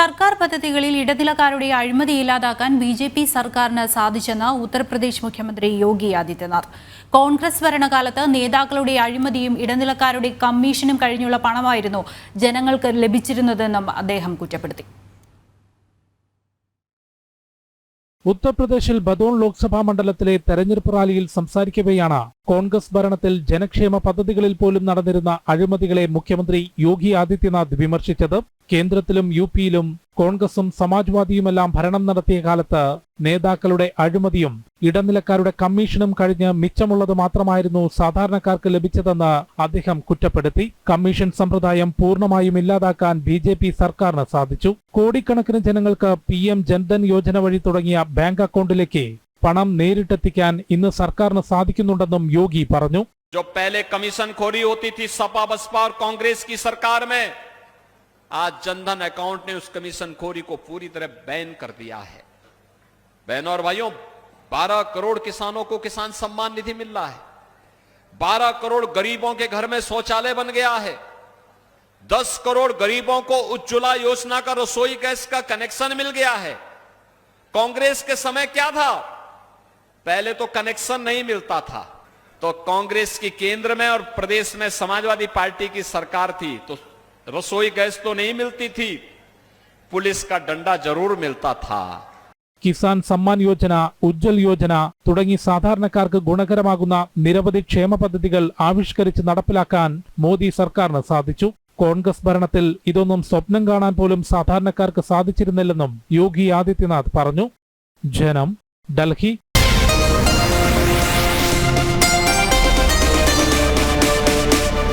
സർക്കാർ പദ്ധതികളിൽ ഇടനിലക്കാരുടെ അഴിമതി ഇല്ലാതാക്കാൻ ബി ജെ പി സർക്കാരിന് സാധിച്ചെന്ന് ഉത്തർപ്രദേശ് മുഖ്യമന്ത്രി യോഗി ആദിത്യനാഥ്. കോൺഗ്രസ് ഭരണകാലത്ത് നേതാക്കളുടെ അഴിമതിയും ഇടനിലക്കാരുടെ കമ്മീഷനും കഴിഞ്ഞുള്ള പണമായിരുന്നു ജനങ്ങൾക്ക് ലഭിച്ചിരുന്നതെന്നും അദ്ദേഹം കുറ്റപ്പെടുത്തി. ഉത്തർപ്രദേശിൽ ബദോൺ ലോക്സഭാ മണ്ഡലത്തിലെ തെരഞ്ഞെടുപ്പ് റാലിയിൽ സംസാരിക്കവെയാണ് കോൺഗ്രസ് ഭരണത്തിൽ ജനക്ഷേമ പദ്ധതികളിൽ പോലും നടന്നിരുന്ന അഴിമതികളെ മുഖ്യമന്ത്രി യോഗി ആദിത്യനാഥ് വിമർശിച്ചത് കേന്ദ്രത്തിലും യു പിയിലും കോൺഗ്രസും സമാജ്വാദിയുമെല്ലാം ഭരണം നടത്തിയ കാലത്ത് നേതാക്കളുടെ അഴിമതിയും ഇടനിലക്കാരുടെ കമ്മീഷനും കഴിഞ്ഞ് മിച്ചമുള്ളത് മാത്രമായിരുന്നു സാധാരണക്കാർക്ക് ലഭിച്ചതെന്ന് അദ്ദേഹം കുറ്റപ്പെടുത്തി കമ്മീഷൻ സമ്പ്രദായം പൂർണ്ണമായും ഇല്ലാതാക്കാൻ ബി ജെ പി സർക്കാരിന് സാധിച്ചു കോടിക്കണക്കിന് ജനങ്ങൾക്ക് പി എം ജൻധൻ യോജന വഴി തുടങ്ങിയ ബാങ്ക് അക്കൗണ്ടിലേക്ക് പണം നേരിട്ടെത്തിക്കാൻ ഇന്ന് സർക്കാരിന് സാധിക്കുന്നുണ്ടെന്നും യോഗി പറഞ്ഞു जो पहले कमीशन खोरी होती थी सपा बसपा और कांग्रेस की सरकार में आज जनधन अकाउंट ने उस कमीशन खोरी को पूरी तरह बैन कर दिया है। बहनों और भाइयों 12 करोड़ किसानों को किसान सम्मान निधि मिल रहा है। 12 करोड़ गरीबों के घर में शौचालय बन गया है। 10 करोड़ गरीबों को उज्ज्वला योजना का रसोई गैस का कनेक्शन मिल गया है। कांग्रेस के समय क्या था? पहले तो कनेक्शन नहीं मिलता था। तो कांग्रेस की केंद्र में और प्रदेश में समाजवादी पार्टी की सरकार थी तो रसोई गैस तो नहीं मिलती थी पुलिस का डंडा जरूर मिलता था കിസാൻ സമ്മാൻ യോജന ഉജ്ജൽ യോജന തുടങ്ങി സാധാരണക്കാർക്ക് ഗുണകരമാകുന്ന നിരവധി ക്ഷേമ പദ്ധതികൾ ആവിഷ്കരിച്ച് നടപ്പിലാക്കാൻ മോദി സർക്കാരിന് സാധിച്ചു കോൺഗ്രസ് ഭരണത്തിൽ ഇതൊന്നും സ്വപ്നം കാണാൻ പോലും സാധാരണക്കാർക്ക് സാധിച്ചിരുന്നില്ലെന്നും യോഗി ആദിത്യനാഥ് പറഞ്ഞു ജനം ഡൽഹി